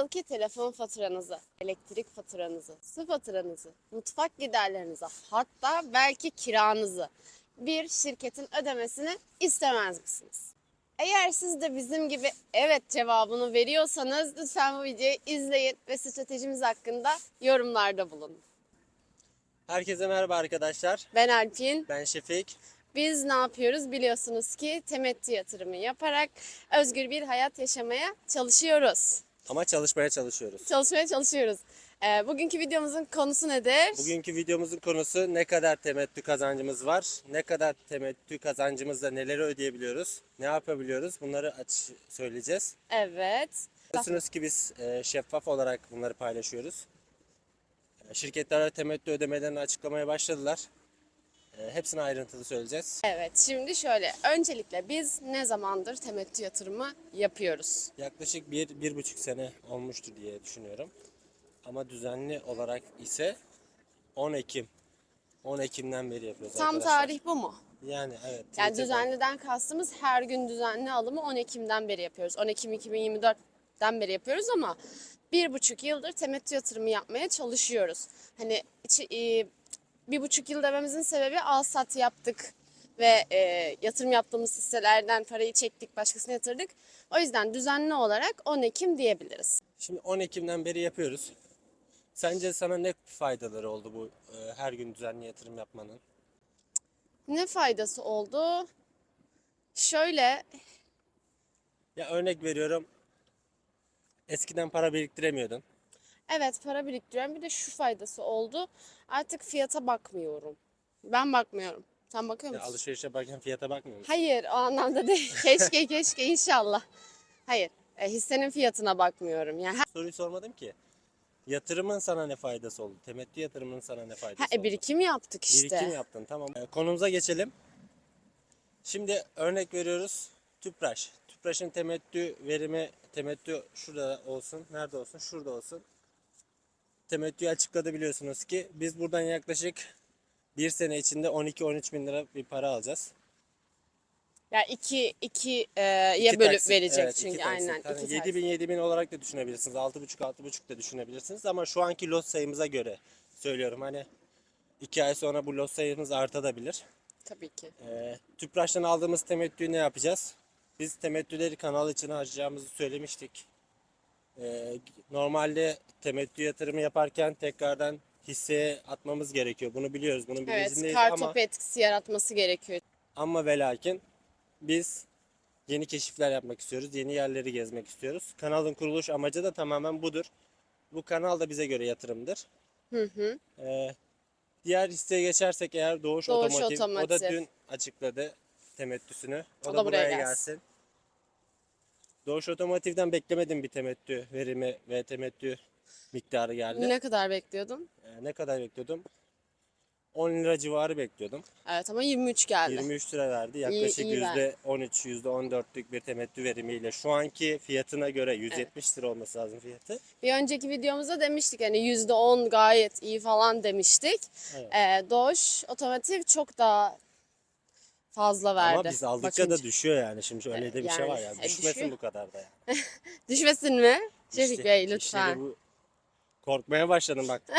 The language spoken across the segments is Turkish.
yılki telefon faturanızı, elektrik faturanızı, su faturanızı, mutfak giderlerinizi, hatta belki kiranızı bir şirketin ödemesini istemez misiniz? Eğer siz de bizim gibi evet cevabını veriyorsanız lütfen bu videoyu izleyin ve stratejimiz hakkında yorumlarda bulunun. Herkese merhaba arkadaşlar. Ben Alpin. Ben Şefik. Biz ne yapıyoruz? Biliyorsunuz ki temettü yatırımı yaparak özgür bir hayat yaşamaya çalışıyoruz. Ama çalışmaya çalışıyoruz. Çalışmaya çalışıyoruz. Ee, bugünkü videomuzun konusu nedir? Bugünkü videomuzun konusu ne kadar temettü kazancımız var, ne kadar temettü kazancımızda neleri ödeyebiliyoruz, ne yapabiliyoruz bunları aç söyleyeceğiz. Evet. Biliyorsunuz ki biz e, şeffaf olarak bunları paylaşıyoruz. E, Şirketler temettü ödemelerini açıklamaya başladılar. E, Hepsini ayrıntılı söyleyeceğiz. Evet, şimdi şöyle. Öncelikle biz ne zamandır temettü yatırımı yapıyoruz? Yaklaşık bir, bir buçuk sene olmuştur diye düşünüyorum. Ama düzenli olarak ise 10 Ekim. 10 Ekim'den beri yapıyoruz Tam arkadaşlar. tarih bu mu? Yani evet. Yani Twitter'dan. düzenliden kastımız her gün düzenli alımı 10 Ekim'den beri yapıyoruz. 10 Ekim 2024'ten beri yapıyoruz ama bir buçuk yıldır temettü yatırımı yapmaya çalışıyoruz. Hani içi, e, bir buçuk yıl dememizin sebebi al sat yaptık ve e, yatırım yaptığımız hisselerden parayı çektik başkasına yatırdık. O yüzden düzenli olarak 10 Ekim diyebiliriz. Şimdi 10 Ekim'den beri yapıyoruz. Sence sana ne faydaları oldu bu e, her gün düzenli yatırım yapmanın? Ne faydası oldu? Şöyle Ya örnek veriyorum. Eskiden para biriktiremiyordun. Evet para biriktiriyorum. Bir de şu faydası oldu. Artık fiyata bakmıyorum. Ben bakmıyorum. Sen bakıyor Ya musun? alışverişe bakarken fiyata bakmıyor musun? Hayır o anlamda değil. Keşke keşke inşallah. Hayır. e, hissenin fiyatına bakmıyorum. Yani her, Soruyu sormadım ki. Yatırımın sana ne faydası oldu? Temettü yatırımının sana ne faydası ha, e, oldu? birikim yaptık işte. Birikim yaptın tamam. Ee, konumuza geçelim. Şimdi örnek veriyoruz. Tüpraş. Tüpraş'ın temettü verimi temettü şurada olsun. Nerede olsun? Şurada olsun. Temettüyü açıkladı biliyorsunuz ki. Biz buradan yaklaşık bir sene içinde 12-13 bin lira bir para alacağız. Ya iki, iki e, İki bölüp taksit, verecek evet, iki çünkü taksit. aynen. Hani iki 7 taksit. bin 7 bin olarak da düşünebilirsiniz. 6,5-6,5 da düşünebilirsiniz. Ama şu anki lot sayımıza göre söylüyorum. Hani 2 ay sonra bu lot sayımız artabilir. Tabii ki. Ee, Tüpraş'tan aldığımız temettüyü ne yapacağız? Biz temettüleri kanal için harcayacağımızı söylemiştik. Ee, normalde temettü yatırımı yaparken tekrardan hisseye atmamız gerekiyor. Bunu biliyoruz. Bunun Evet bilincindeyiz kar ama, topu etkisi yaratması gerekiyor. ama ve lakin biz yeni keşifler yapmak istiyoruz. Yeni yerleri gezmek istiyoruz. Kanalın kuruluş amacı da tamamen budur. Bu kanal da bize göre yatırımdır. Hı hı. Ee, diğer hisseye geçersek eğer Doğuş, Doğuş Otomotiv, o Otomotiv. da dün açıkladı temettüsünü. O, da, buraya gelsin. Doğuş Otomotiv'den beklemedim bir temettü verimi ve temettü miktarı geldi. Ne kadar bekliyordun? Ee, ne kadar bekliyordum? 10 lira civarı bekliyordum. Evet ama 23 geldi. 23 lira verdi. Yaklaşık iyi ver. %13, %14'lük bir temettü verimiyle şu anki fiyatına göre 170 lira olması lazım fiyatı. Bir önceki videomuzda demiştik hani %10 gayet iyi falan demiştik. Evet. Ee, Doş otomotiv çok daha fazla verdi. Ama biz aldıkça bakınca. da düşüyor yani. Şimdi öyle de bir şey Yani, var ya. e, Düşmesin düşüyor. bu kadar da yani. Düşmesin mi? Şefik Bey işte lütfen. bu- Korkmaya başladım bak.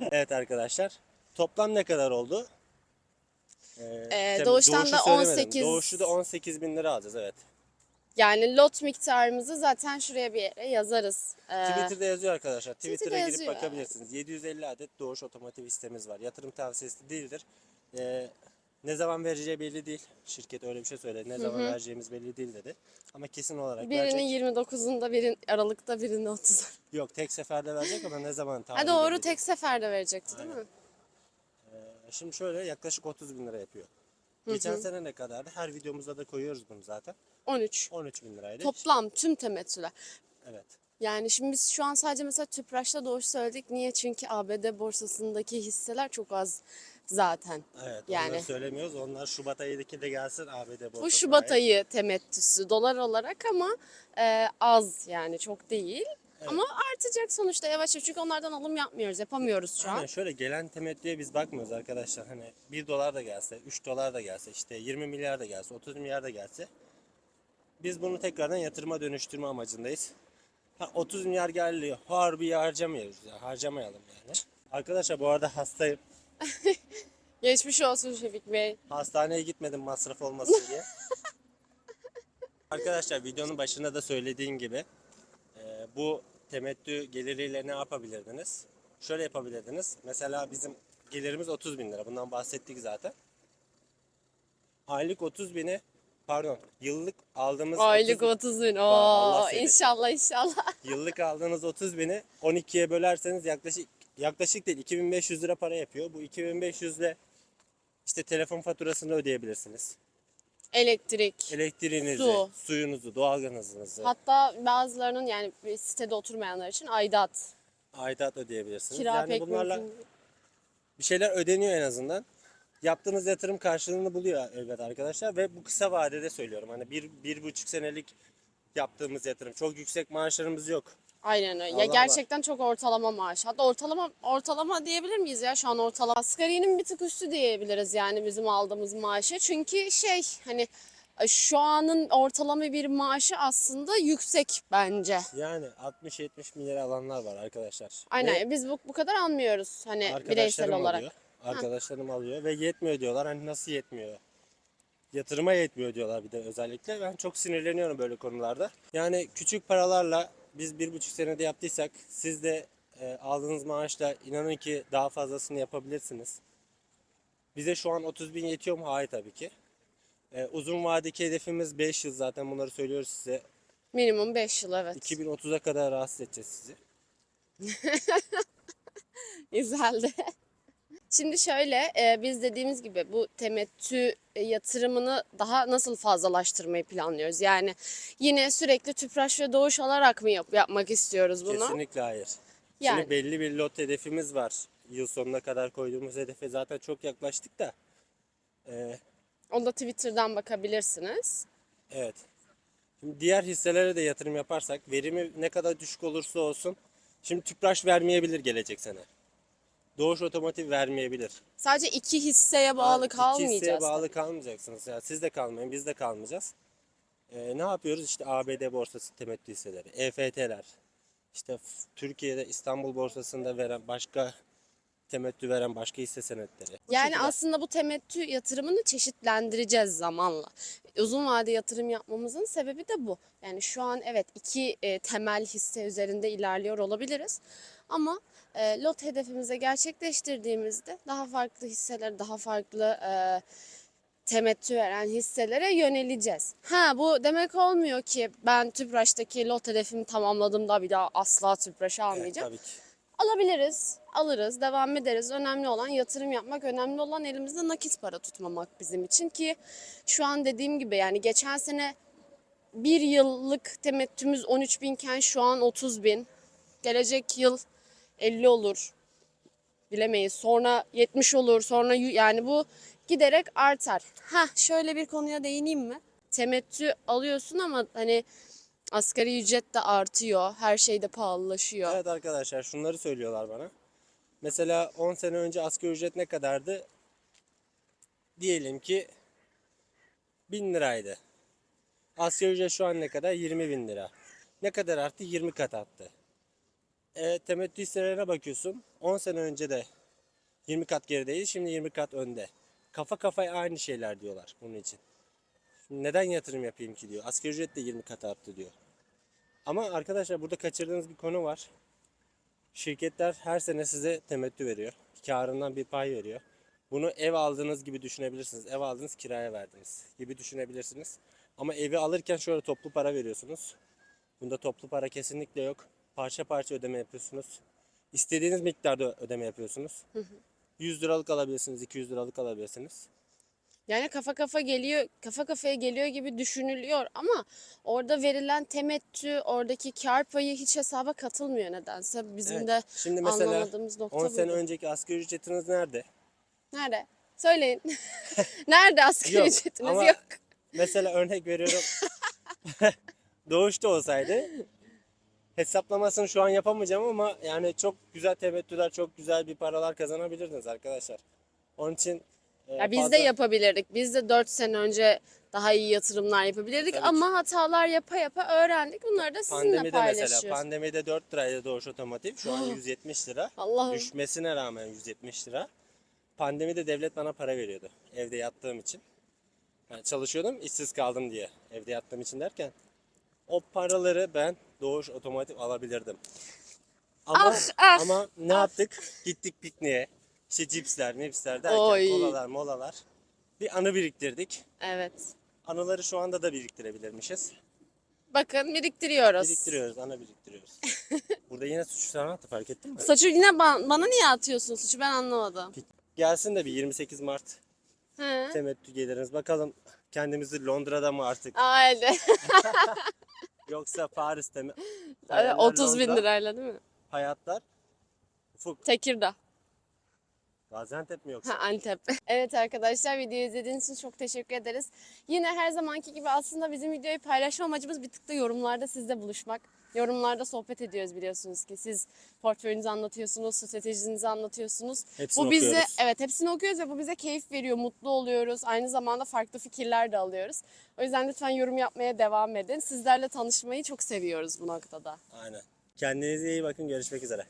evet arkadaşlar. Toplam ne kadar oldu? Ee, Ee, Doğuş'tan da söylemedim. 18 Doğuş'u da 18 bin lira alacağız evet. Yani lot miktarımızı zaten şuraya bir yere yazarız. Ee, Twitter'da yazıyor arkadaşlar. Twitter'a girip yazıyor, bakabilirsiniz. 750 adet Doğuş otomotiv listemiz var. Yatırım tavsiyesi değildir. Ee, ne zaman vereceği belli değil. Şirket öyle bir şey söyledi. Ne zaman vereceğimiz belli değil dedi. Ama kesin olarak birinin verecek. 29'unda, birinin Aralık'ta, birinin 30'unda. Yok tek seferde verecek ama ne zaman Ha tarihi doğru belli değil. tek seferde verecekti değil mi? Şimdi şöyle yaklaşık 30 bin lira yapıyor. Geçen sene ne kadardı? Her videomuzda da koyuyoruz bunu zaten. 13. 13 bin liraydı. Toplam tüm temettüler. Evet. Yani şimdi biz şu an sadece mesela Tüpraş'ta doğuş söyledik. Niye? Çünkü ABD borsasındaki hisseler çok az zaten. Evet. Yani. Onları söylemiyoruz. Onlar Şubat ayındaki de gelsin ABD borsasına. Bu Şubat ait. ayı temettüsü dolar olarak ama e, az yani çok değil. Ama artacak sonuçta yavaş yavaş çünkü onlardan alım yapmıyoruz, yapamıyoruz şu an. Aynen şöyle gelen temettüye biz bakmıyoruz arkadaşlar. Hani 1 dolar da gelse, 3 dolar da gelse, işte 20 milyar da gelse, 30 milyar da gelse Biz bunu tekrardan yatırıma dönüştürme amacındayız. Ha, 30 milyar geliyor. Harbi harcamıyoruz ya. Harcamayalım yani. Arkadaşlar bu arada hastayım. Geçmiş olsun Şefik Bey. Hastaneye gitmedim masraf olmasın diye. Arkadaşlar videonun başında da söylediğim gibi e, bu temettü geliriyle ne yapabilirdiniz? Şöyle yapabilirdiniz. Mesela bizim gelirimiz 30 bin lira. Bundan bahsettik zaten. Aylık 30 bini pardon yıllık aldığımız Aylık 30 30 bin. Allah Oo, inşallah inşallah. Yıllık aldığınız 30 bini 12'ye bölerseniz yaklaşık yaklaşık değil 2500 lira para yapıyor. Bu 2500 ile işte telefon faturasını ödeyebilirsiniz. Elektrik. Elektriğinizi, Su. suyunuzu, doğalgazınızı, Hatta bazılarının yani bir sitede oturmayanlar için aidat. aidat ödeyebilirsiniz. Kira yani pek bunlarla mümkün değil. bir şeyler ödeniyor en azından. Yaptığınız yatırım karşılığını buluyor elbet arkadaşlar ve bu kısa vadede söylüyorum. Hani bir, bir buçuk senelik yaptığımız yatırım. Çok yüksek maaşlarımız yok. Aynen öyle. Allah Ya gerçekten çok ortalama maaş. Hatta ortalama ortalama diyebilir miyiz ya şu an ortalama? Asgarinin bir tık üstü diyebiliriz yani bizim aldığımız maaşı. Çünkü şey hani şu anın ortalama bir maaşı aslında yüksek bence. Yani 60-70 milyar alanlar var arkadaşlar. Aynen. Ve Biz bu, bu kadar almıyoruz hani bireysel olarak. alıyor. Arkadaşlarım alıyor ve yetmiyor diyorlar. Hani nasıl yetmiyor? Yatırıma yetmiyor diyorlar bir de özellikle. Ben çok sinirleniyorum böyle konularda. Yani küçük paralarla biz bir buçuk senede yaptıysak siz de e, aldığınız maaşla inanın ki daha fazlasını yapabilirsiniz. Bize şu an 30 bin yetiyor mu? Hayır tabii ki. E, uzun vadedeki hedefimiz 5 yıl zaten bunları söylüyoruz size. Minimum 5 yıl evet. 2030'a kadar rahatsız edeceğiz sizi. Güzeldi. Şimdi şöyle e, biz dediğimiz gibi bu temettü e, yatırımını daha nasıl fazlalaştırmayı planlıyoruz? Yani yine sürekli tüpraş ve doğuş alarak mı yap- yapmak istiyoruz bunu? Kesinlikle hayır. Yani. Şimdi belli bir lot hedefimiz var. Yıl sonuna kadar koyduğumuz hedefe zaten çok yaklaştık da. Ee, Onu da Twitter'dan bakabilirsiniz. evet. Şimdi diğer hisselere de yatırım yaparsak verimi ne kadar düşük olursa olsun. Şimdi Tüpraş vermeyebilir gelecek sene. Doğuş Otomotiv vermeyebilir. Sadece iki hisseye bağlı İki kalmayacağız. hisseye bağlı kalmayacaksınız. Yani siz de kalmayın, biz de kalmayacağız. Ee, ne yapıyoruz? İşte ABD borsası temettü hisseleri, EFT'ler. İşte Türkiye'de İstanbul borsasında veren başka temettü veren başka hisse senetleri. Bu Yani şekilde. aslında bu temettü yatırımını çeşitlendireceğiz zamanla. Uzun vade yatırım yapmamızın sebebi de bu. Yani şu an evet iki e, temel hisse üzerinde ilerliyor olabiliriz. Ama e, lot hedefimize gerçekleştirdiğimizde daha farklı hisseler, daha farklı e, temettü veren hisselere yöneleceğiz. Ha bu demek olmuyor ki ben Tüpraş'taki lot hedefimi tamamladığımda bir daha asla Tüpraş'ı Evet, almayacağım. tabii ki. Alabiliriz, alırız, devam ederiz. Önemli olan yatırım yapmak, önemli olan elimizde nakit para tutmamak bizim için ki şu an dediğim gibi yani geçen sene bir yıllık temettümüz 13 binken şu an 30 bin. Gelecek yıl 50 olur. Bilemeyiz. Sonra 70 olur. Sonra yani bu giderek artar. Ha şöyle bir konuya değineyim mi? Temettü alıyorsun ama hani asgari ücret de artıyor. Her şey de pahalılaşıyor. Evet arkadaşlar şunları söylüyorlar bana. Mesela 10 sene önce asgari ücret ne kadardı? Diyelim ki 1000 liraydı. Asgari ücret şu an ne kadar? 20 bin lira. Ne kadar arttı? 20 kat arttı. E, temettü hisselerine bakıyorsun. 10 sene önce de 20 kat gerideydi. Şimdi 20 kat önde. Kafa kafaya aynı şeyler diyorlar bunun için. Neden yatırım yapayım ki diyor. Asgari ücret de 20 kat arttı diyor. Ama arkadaşlar burada kaçırdığınız bir konu var. Şirketler her sene size temettü veriyor. Karından bir pay veriyor. Bunu ev aldığınız gibi düşünebilirsiniz. Ev aldınız kiraya verdiniz gibi düşünebilirsiniz. Ama evi alırken şöyle toplu para veriyorsunuz. Bunda toplu para kesinlikle yok. Parça parça ödeme yapıyorsunuz. İstediğiniz miktarda ödeme yapıyorsunuz. 100 liralık alabilirsiniz, 200 liralık alabilirsiniz. Yani kafa kafa geliyor, kafa kafaya geliyor gibi düşünülüyor ama orada verilen temettü, oradaki kar payı hiç hesaba katılmıyor nedense. Bizim Evet. de Şimdi mesela anlamadığımız nokta 10 sene buydu. önceki asgari ücretiniz nerede? Nerede? Söyleyin. Nerede asgari Yok, ücretiniz ama- yok? Mesela örnek veriyorum. Doğuşta olsaydı hesaplamasını şu an yapamayacağım ama yani çok güzel temettüler, çok güzel bir paralar kazanabilirdiniz arkadaşlar. Onun için Ya biz de yapabilirdik. Biz de 4 sene önce daha iyi yatırımlar yapabilirdik Tabii ama hatalar yapa yapa öğrendik. Bunları da sizinle Pandemide paylaşıyoruz. mesela pandemide 4 liraydı Doğuş Otomotiv. Şu an 170 lira. Allah'ım. Düşmesine rağmen 170 lira. Pandemide devlet bana para veriyordu evde yattığım için. Yani çalışıyordum işsiz kaldım diye evde yattığım için derken o paraları ben Doğuş Otomotiv alabilirdim. Ama, Ah, ah, ama ne yaptık? Gittik pikniğe. İşte cipsler, mipsler derken Oy. kolalar, molalar. Bir anı biriktirdik. Evet. Anıları şu anda da biriktirebilirmişiz. Bakın biriktiriyoruz. Biriktiriyoruz, ana biriktiriyoruz. Burada yine suç sana attı fark ettin mi? Saçı yine ba- bana niye atıyorsun suçu ben anlamadım. Gelsin de bir 28 Mart He. temettü geliriz. Bakalım kendimizi Londra'da mı artık Aile. yoksa Paris'te mi? 30 bin Londra, lirayla değil mi? Hayatlar. Ufuk. Tekirdağ. Gaziantep mi yoksa? Ha, Antep. Evet arkadaşlar videoyu izlediğiniz için çok teşekkür ederiz. Yine her zamanki gibi aslında bizim videoyu paylaşma amacımız bir tık da yorumlarda sizle buluşmak. Yorumlarda sohbet ediyoruz biliyorsunuz ki. Siz portföyünüzü anlatıyorsunuz, stratejinizi anlatıyorsunuz. Hepsini bu bize okuyoruz. evet hepsini okuyoruz ve bu bize keyif veriyor, mutlu oluyoruz. Aynı zamanda farklı fikirler de alıyoruz. O yüzden lütfen yorum yapmaya devam edin. Sizlerle tanışmayı çok seviyoruz bu noktada. Aynen. Kendinize iyi bakın. Görüşmek üzere.